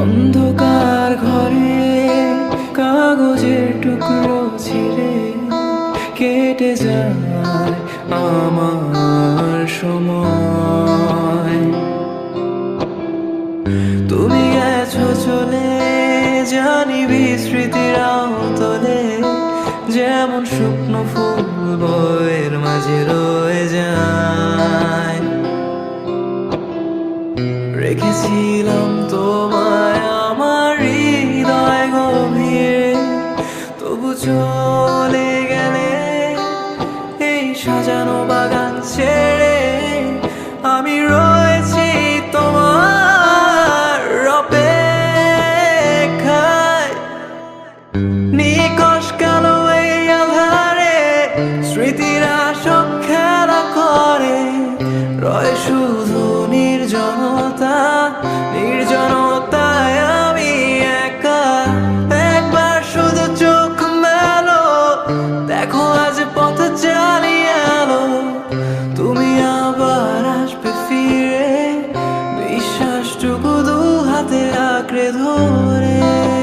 অন্ধকার ঘরে কাগজের টুকরো ছিঁড়ে কেটে যায় আমার সময়। তুমি গেছো চলে, জানি বিস্মৃতিরাও তোলে যেমন শুকনো ফুল বয়ের মাঝে রয়ে যায়। রেখেছিলাম চলে গেলে এই সাজানো বাগান ছেড়ে আমি রয়েছি তোমার অপেক্ষায়। কালো এই আধারে, স্মৃতিরা সব খেলা করে, রয় শুধু নির্জনতা de acreedores.